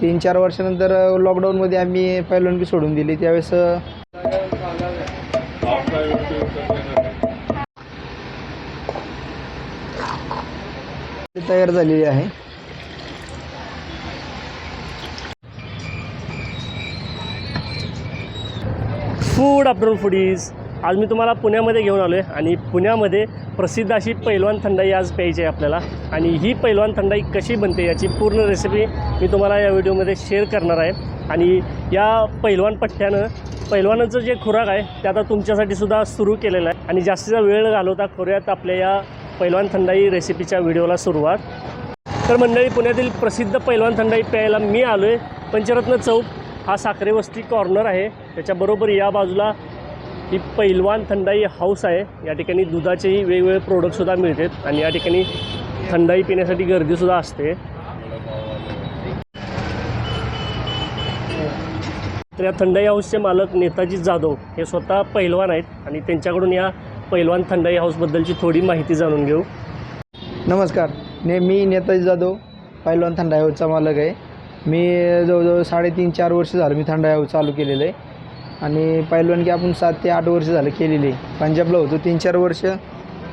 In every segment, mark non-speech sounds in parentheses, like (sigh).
तीन चार वर्षानंतर लॉकडाऊनमध्ये आम्ही पहिलवानगी सोडून दिली. त्यावेळेस तयार झालेली आहे. फूड अफ्टर फूड इज आज मी तुम्हाला पुण्यामध्ये घेऊन आलो आहे आणि पुण्यामध्ये प्रसिद्ध अशी पैलवान थंडाई आज प्यायची आहे आपल्याला. आणि ही पैलवान थंडाई कशी बनते याची पूर्ण रेसिपी मी तुम्हाला या व्हिडिओमध्ये शेअर करणार आहे. आणि या पैलवान पठ्ठ्यानं पैलवानाचं जे खुराक आहे ते आता तुमच्यासाठी सुद्धा सुरू केलेलं आहे. आणि जास्तीचा वेळ घालवता करूयात आपल्या या पैलवान थंडाई रेसिपीच्या व्हिडिओला सुरुवात. तर मंडळी पुण्यातील प्रसिद्ध पैलवान थंडाई प्यायला मी आलो आहे पंचरत्न चौक हा साखरे वस्ती कॉर्नर आहे. त्याच्याबरोबर या बाजूला ही पैलवान थंडाई हाऊस आहे. या ठिकाणी दुधाचेही वेगवेगळे प्रोडक्टसुद्धा मिळतात आणि या ठिकाणी थंडाई पिण्यासाठी गर्दीसुद्धा असते. तर या थंडाई हाऊसचे मालक नेताजी जाधव हे स्वतः पैलवान आहेत आणि त्यांच्याकडून या पैलवान थंडाई हाऊसबद्दलची थोडी माहिती जाणून घेऊ. नमस्कार. ने मी नेताजी जाधव पहिलवान थंडाई हाऊसचा मालक आहे. मी जवळजवळ साडेतीन चार वर्ष झालं मी थंडाई हाऊस चालू केलेलं आहे. आणि पहिलवानगी आपण सात ते आठ वर्ष झालं केलेली. आहे पंजाबला होतो तीन चार वर्ष.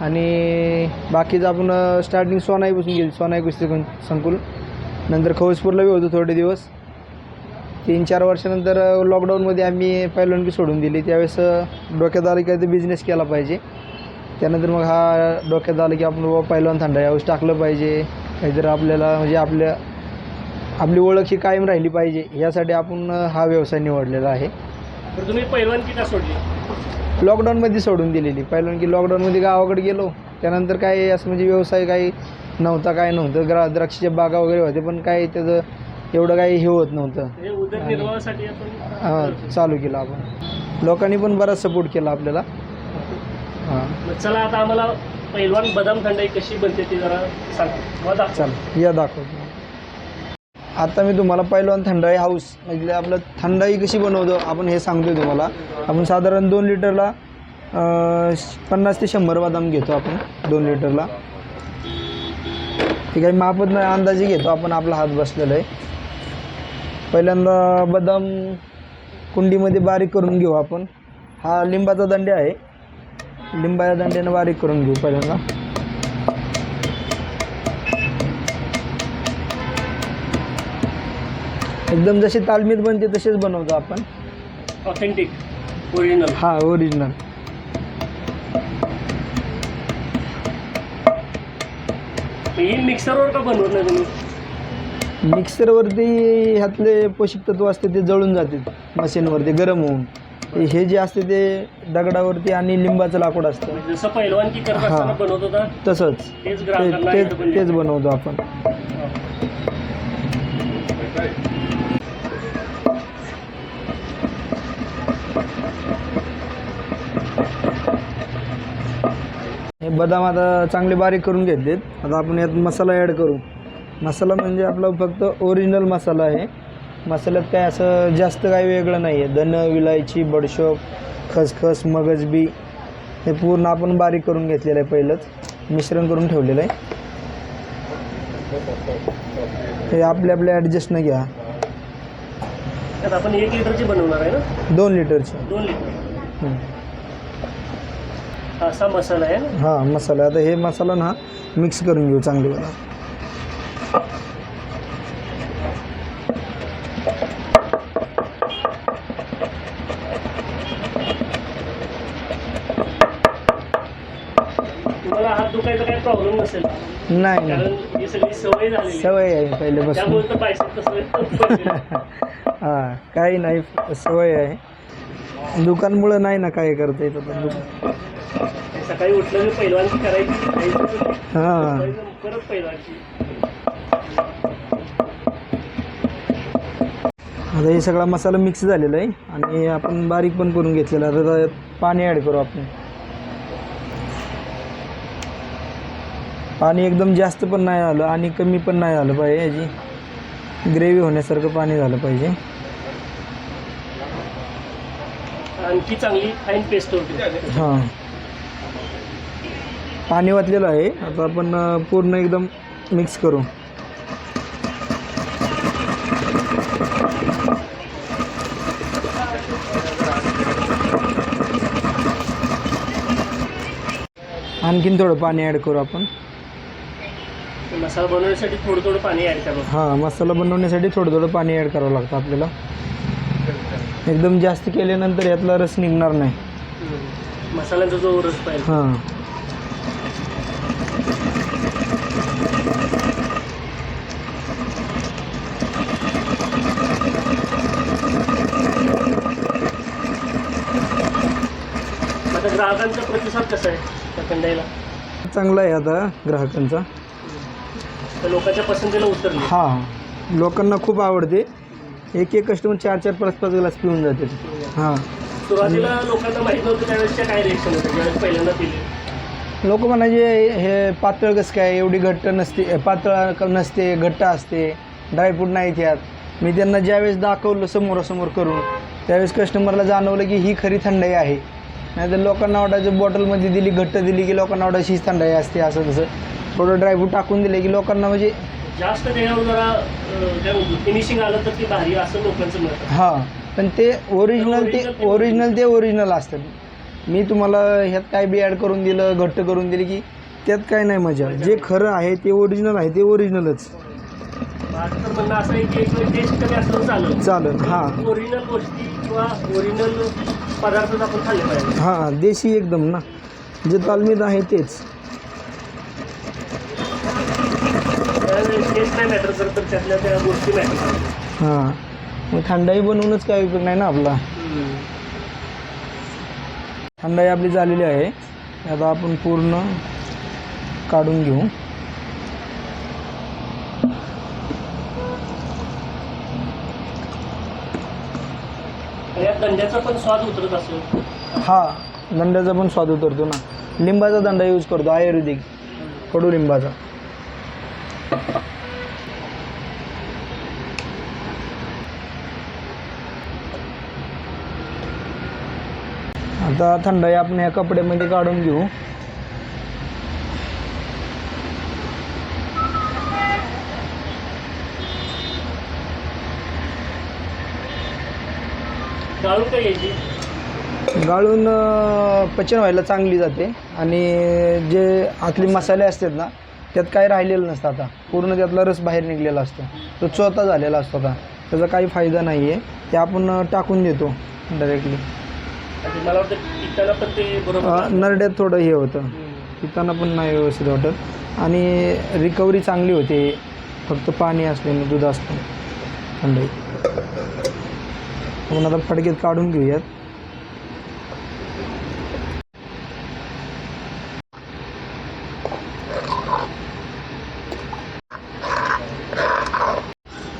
आणि बाकीचं आपण स्टार्टिंग सोनाईपासून गेली सोनाई कुस्ती संकुल नंतर खवसपूरला बी होतो थोडे दिवस. तीन चार वर्षानंतर लॉकडाऊनमध्ये आम्ही पहिलवानगी सोडून दिली. त्यावेळेस डोक्यात आलं की बिझनेस केला पाहिजे. त्यानंतर मग हा डोक्यात आलं की आपण बाबा पहिलवान थंडा यावेळेस टाकलं पाहिजे. काहीतरी आपल्याला म्हणजे आपल्या आपली ओळख ही कायम राहिली पाहिजे. यासाठी आपण हा व्यवसाय निवडलेला आहे. तुम्ही पैलवानकी का सोडली? लॉकडाऊनमध्ये सोडून दिलेली. पहिलवान की लॉकडाऊनमध्ये गावाकडे गेलो. त्यानंतर काय असं म्हणजे व्यवसाय काही नव्हता काय नव्हतं. ग्रा द्राक्षाच्या बागा वगैरे होते पण काय त्याचं एवढं काही हे होत नव्हतं. उदरनिर्वाहासाठी आपण हां चालू केलं आपण. लोकांनी पण बराच सपोर्ट केला आपल्याला. हां. मग चला आता आम्हाला पैलवान बदाम थंडाई कशी बनते ती जरा सांग. मला दाखव. चाल या दाखवतो. आता मी तुम्हाला पहिलवान थंडाई हाऊस म्हणजे आपलं थंडाई कशी बनवतो आपण हे सांगतोय तुम्हाला. आपण साधारण दोन लिटरला पन्नास ते शंभर बदाम घेतो आपण दोन लिटरला. ते काही मापत नाही अंदाजे घेतो आपण आपला हात बसलेला आहे. पहिल्यांदा बदाम कुंडीमध्ये बारीक करून घेऊ आपण. हा लिंबाचा दंडे आहे. लिंबाच्या दंड्यानं बारीक करून घेऊ पहिल्यांदा. एकदम जशी तालमीत बनते तसेच बनवतो आपण. ऑथेंटिक ओरिजिनल हा ओरिजिनल ही मिक्सरवर का बनवत नाही तुम्ही? मिक्सरवरती ह्यातले पोषक तत्व असते ते जळून जाते मशीनवरती गरम होऊन. ते हे जे असते ते दगडावरती आणि लिंबाचं लाकूड असतं. म्हणजे जसं पैलवानकी करत हा. असताना बनवत होता तसंच. तेच ते ग्राहकांना तेच इथं बनवलं. तेच बनवतो आपण. हे बदाम आता चांगले बारीक करून घेतलेत. आता आपण यात मसाला ॲड करू. मसाला म्हणजे आपला फक्त ओरिजिनल मसाला आहे. मसाल्यात काय असं जास्त काही वेगळं नाही आहे धन विलायची बडशोप खसखस मगजबी हे पूर्ण आपण बारीक करून घेतलेलं आहे पहिलंच. मिश्रण करून ठेवलेलं आहे. हे आपल्या आपल्या ॲडजस्टनं घ्या. आपण एक लिटरची बनवणार आहे ना? दोन लिटरची. दोन लिटर. असा मसाला आहे हां मसाला. आता हे मसाला ना मिक्स करून घेऊ चांगले. बघा तुम्हाला हात दुखायचा काही प्रॉब्लेम नसेल. नाही नाही. कारण ही सगळी सवय आहे. पहिल्यापासून. त्यामुळे तर बायसेप तसं (laughs) हां काही नाही सवय आहे. दुकानमुळं नाही ना काय करता येत आता. दुकान सकाळी उठलं की पैलवानची करायची. हां. परत पैलवानची. आता हे सगळा मसाला मिक्स झालेला आहे. आणि आपण बारीक पण करून घेतलेला. आता पाणी ॲड करू आपण. पाणी एकदम जास्त पण नाही आलं आणि कमी पण नाही आलं पाहिजे याची. ग्रेव्ही होण्यासारखं पाणी झालं पाहिजे. आणखी चांगली फाईन पेस्ट होती. हां. पाणी वाटलेलं आहे. आता आपण पूर्ण एकदम मिक्स करू. आणखीन थोडं पाणी ॲड करू आपण. मसाला बनवण्यासाठी थोडं थोडं पाणी ॲड करू हां मसाला बनवण्यासाठी थोडं थोडं पाणी ॲड करावं लागतं आपल्याला. एकदम जास्त केल्यानंतर यातला रस निघणार नाही. मसाल्याचा जो रस पाहिजे. हां. आता ग्राहकांचा प्रतिसाद कसा आहे त्या थंडाईला चांगला आहे आता ग्राहकांचा. लोकांच्या पसंतीला उतरली. हां लोकांना खूप आवडते. एक एक कस्टमर चार चार पाच पाच ग्लास पिऊन जाते. हां. सुरुवातीला लोकांना माहीत नव्हतं त्यावेळेसच्या काय रिएक्शन होतं ज्यावेळेस पहिल्यांदा पिले. लोक म्हणायचे हे पातळ कसं काय? एवढी घट्ट नसते पातळ क- नसते घट्ट असते. ड्रायफ्रूट नाहीत यात मी त्यांना ज्यावेळेस दाखवलं समोरासमोर करून त्यावेळेस कस्टमरला जाणवलं की ही खरी थंडाई आहे. नाहीतर लोकांना वाटायचं बॉटलमध्ये दिली घट्ट दिली की लोकांना वाटायची हीच थंडाई असते असं तसं. थोडं ड्रायफ्रूट टाकून दिले की लोकांना म्हणजे जास्त जरा फिनिशिंग आलं तर ती भारी असं लोकांचं मत आहे. हां पण ते ओरिजिनल ते ओरिजिनल ते ओरिजिनल असतं मी तुम्हाला ह्यात काय बी ॲड करून दिलं घट्ट करून दिली की त्यात काय नाही मजा. जे खरं आहे ते ओरिजिनल आहे ते ओरिजिनलच माझं तर म्हणणं असं आहे की एक टेस्ट कमी असलं चालेल. चालेल हां. ओरिजिनल गोष्टी किंवा ओरिजिनल पदार्थच आपण खाल्ले पाहिजे. हां देशी एकदम ना. जे तालमीत आहे तेच. टेस्ट नाही मॅटर करत तर त्यातल्या त्या गोष्टी मॅटर करतात. हां. मग थंडाई बनवूनच काय उपयोग नाही ना आपला? थंडाई आपली झालेली आहे. आता आपण पूर्ण काढून घेऊ. दंड्याचा पण स्वाद उतरत असेल. हा दंड्याचा पण स्वाद उतरतो ना. लिंबाचा दंडा यूज करतो आयुर्वेदिक. कडुलिंबाचा आता थंडाई आपण या कपड्यामध्ये काढून घेऊ. गाळून काय घ्यायची? गाळून अं, पचन व्हायला चांगली जाते. आणि जे आतले मसाले असतात ना त्यात काही राहिलेलं नसतं आता. पूर्ण त्यातला रस बाहेर निघलेला असतो. तो चोथा झालेला असतो आता. त्याचा काही फायदा नाही आहे ते आपण टाकून देतो डायरेक्टली आणि मला वाटतं पिताला पण ते बरोबर नरड्यात थोडं हे होतं. पिताना पण नाही व्यवस्थित वाटत. आणि रिकव्हरी चांगली होते. फक्त पाणी असल्याने दूध असतं. थंडाई आपण आता फडकेत काढून घेऊयात.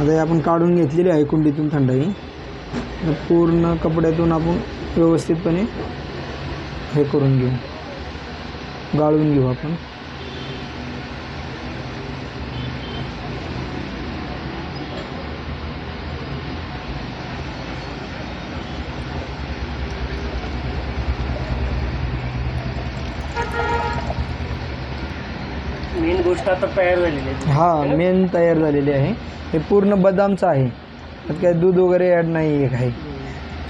आता हे आपण काढून घेतलेली आहे कुंडीतून थंडाई. पूर्ण कपड्यातून आपण व्यवस्थितपणे हे करून घेऊ. गाळून घेऊ आपण मेन गोष्ट आता तयार झालेली आहे. हा मेन तयार झालेली आहे. हे पूर्ण बदामचं आहे. त्यात काय दूध वगैरे ॲड नाही आहे काही.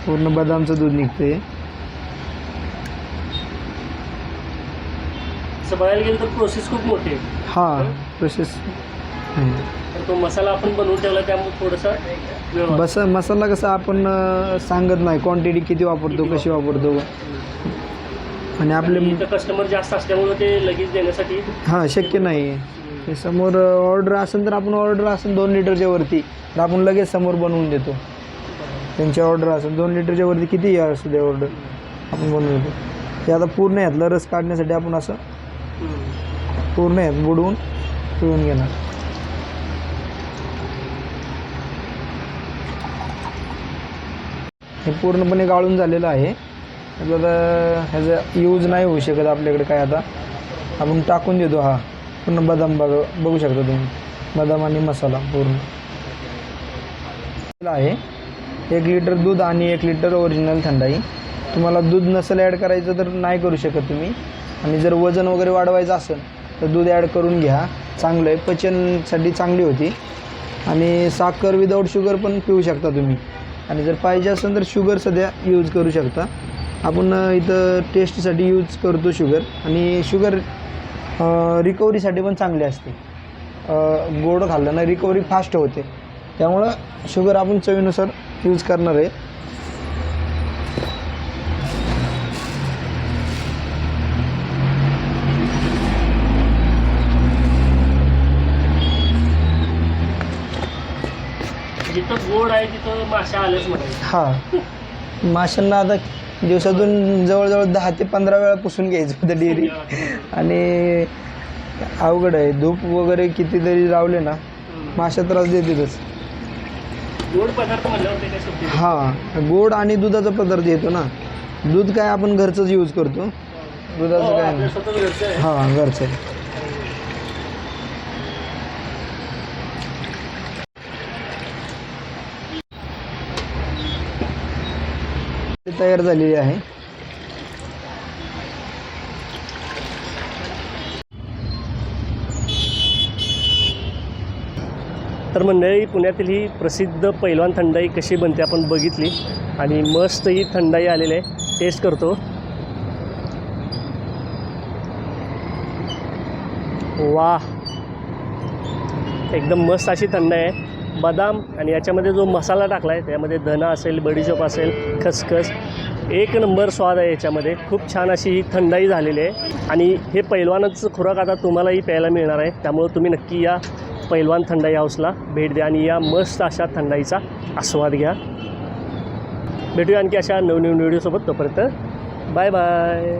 पूर्ण बदामचं दूध निघते असं बघायला गेलं तर प्रोसेस खूप मोठी आहे. हा प्रोसेस तर तो मसाला आपण बनवून ठेवला त्यामुळे थोडंसं वेळ वाचतो. बस मसाला कसा आपण अं, सांगत नाही. क्वांटिटी किती वापरतो कशी वापरतो. आणि आपले इथं कस्टमर जास्त असल्यामुळे ते लगेच देण्यासाठी हां शक्य नाही. ते समोर ऑर्डर असेल तर आपण ऑर्डर असेल दोन लिटरच्या वरती. तर आपण लगेच समोर बनवून देतो. त्यांची ऑर्डर असेल दोन लिटरच्या वरती किती असू दे ऑर्डर आपण बनवून देतो. ते आता पूर्ण यातला रस काढण्यासाठी आपण असं. पूर्ण यात बुडवून पिळून घेणार. हे पूर्णपणे गाळून झालेलं आहे. म्हणजे आता ह्याचा यूज नाही होऊ शकत आपल्याकडे काय आता. आपण टाकून देतो हा. पूर्ण बदाम बघ बघू शकता तुम्ही. बदाम आणि मसाला पूर्ण. आहे. एक लिटर दूध आणि एक लिटर ओरिजिनल थंडाई. तुम्हाला दूध नसेल ॲड करायचं तर नाही करू शकत तुम्ही. आणि जर वजन वगैरे वाढवायचं असेल तर दूध ॲड करून घ्या. चांगलं आहे. पचनसाठी चांगली होती. आणि साखर विदाऊट शुगर पण पिऊ शकता तुम्ही. आणि जर पाहिजे असेल तर शुगर सध्या यूज करू शकता. आपण इथं टेस्टसाठी यूज करतो शुगर. आणि शुगर रिकव्हरीसाठी पण चांगली असते. गोड खाल्लं ना रिकव्हरी फास्ट होते. त्यामुळं शुगर आपण चवीनुसार यूज करणार आहे. जिथं गोड आहे तिथं माशा आल्याच हां. माशांना आता दिवसातून जवळजवळ दहा ते पंधरा वेळा पुसून घ्यायचं होतं डेअरी आणि अवघड आहे. धूप वगैरे कितीतरी लावले ना माशा त्रास देतातच गोड पदार्थ. हां गोड आणि दुधाचा पदार्थ येतो ना. दूध काय आपण घरचंच यूज करतो. दुधाचं हो, काय नाही. हां घरचं तयार झालेली आहे. तर मंडळी पुण्यातील ही प्रसिद्ध पैलवान थंडाई कशी बनते आपण बघितली आणि मस्त ही थंडाई आलेली आहे. टेस्ट करतो. वा एकदम मस्त अशी थंडाई आहे. बदाम आणि याच्यामध्ये जो मसाला टाकला आहे त्यामध्ये धना असेल बडीशोप असेल खसखस एक नंबर स्वाद आहे याच्यामध्ये. खूप छान अशी ही थंडाई झालेली आहे. आणि हे पैलवानच खुराक आता तुम्हालाही प्यायला मिळणार आहे. त्यामुळं तुम्ही नक्की या पैलवान थंडाई हाऊसला भेट द्या आणि या मस्त अशा थंडाईचा आस्वाद घ्या. भेटूया आणखी अशा नवनवीन व्हिडिओसोबत तोपर्यंत बाय बाय.